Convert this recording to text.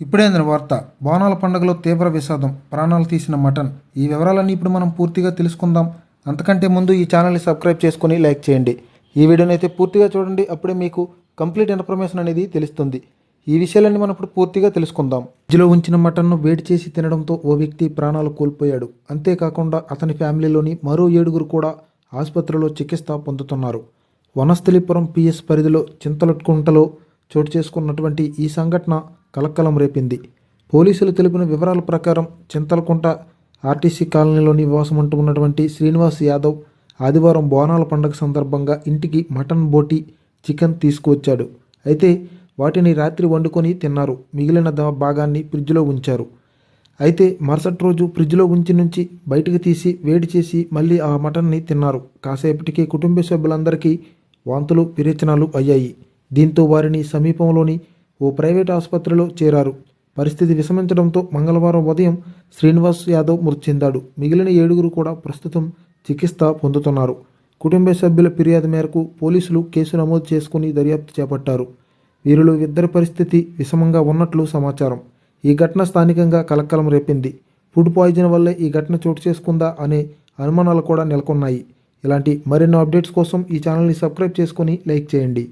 ఇప్పుడేంద్ర వార్త. బోనాల పండుగలో తీవ్ర విషాదం ప్రాణాలు తీసిన మటన్. ఈ వివరాలన్నీ ఇప్పుడు మనం పూర్తిగా తెలుసుకుందాం. అంతకంటే ముందు ఈ ఛానల్ని సబ్స్క్రైబ్ చేసుకొని లైక్ చేయండి. ఈ వీడియోని అయితే పూర్తిగా చూడండి. అప్పుడే మీకు కంప్లీట్ ఇన్ఫర్మేషన్ అనేది తెలుస్తుంది. ఈ విషయాలన్నీ మనం ఇప్పుడు పూర్తిగా తెలుసుకుందాం. ఫ్రిడ్జ్లో ఉంచిన మటన్ను వేడి చేసి తినడంతో ఓ వ్యక్తి ప్రాణాలు కోల్పోయాడు. అంతేకాకుండా అతని ఫ్యామిలీలోని మరో ఏడుగురు కూడా ఆసుపత్రిలో చికిత్స పొందుతున్నారు. వనస్థలిపురం పిఎస్ పరిధిలో చింతలకుంటలో చోటు చేసుకున్నటువంటి ఈ సంఘటన కలకలం రేపింది. పోలీసులు తెలిపిన వివరాల ప్రకారం చింతలకుంట ఆర్టీసీ కాలనీలోని నివాసం అంటూ ఉన్నటువంటి శ్రీనివాస్ యాదవ్ ఆదివారం బోనాల పండుగ సందర్భంగా ఇంటికి మటన్ బోటి చికెన్ తీసుకువచ్చాడు. అయితే వాటిని రాత్రి వండుకొని తిన్నారు. మిగిలిన భాగాన్ని ఫ్రిడ్జ్లో ఉంచారు. అయితే మరుసటి రోజు ఫ్రిడ్జ్లో ఉంచి నుంచి బయటకు తీసి వేడి చేసి మళ్ళీ ఆ మటన్ని తిన్నారు. కాసేపటికి కుటుంబ సభ్యులందరికీ వాంతులు విరేచనాలు అయ్యాయి. దీంతో వారిని సమీపంలోని ఓ ప్రైవేట్ ఆసుపత్రిలో చేరారు. పరిస్థితి విషమించడంతో మంగళవారం ఉదయం శ్రీనివాస్ యాదవ్ మృతి చెందాడు మిగిలిన ఏడుగురు కూడా ప్రస్తుతం చికిత్స పొందుతున్నారు. కుటుంబ సభ్యుల ఫిర్యాదు మేరకు పోలీసులు కేసు నమోదు చేసుకుని దర్యాప్తు చేపట్టారు. వీరిలో ఇద్దరి పరిస్థితి విషమంగా ఉన్నట్లు సమాచారం. ఈ ఘటన స్థానికంగా కలకలం రేపింది. ఫుడ్ పాయిజన్ వల్లే ఈ ఘటన చోటు చేసుకుందా అనే అనుమానాలు కూడా నెలకొన్నాయి. ఇలాంటి మరెన్నో అప్డేట్స్ కోసం ఈ ఛానల్ని సబ్స్క్రైబ్ చేసుకొని లైక్ చేయండి.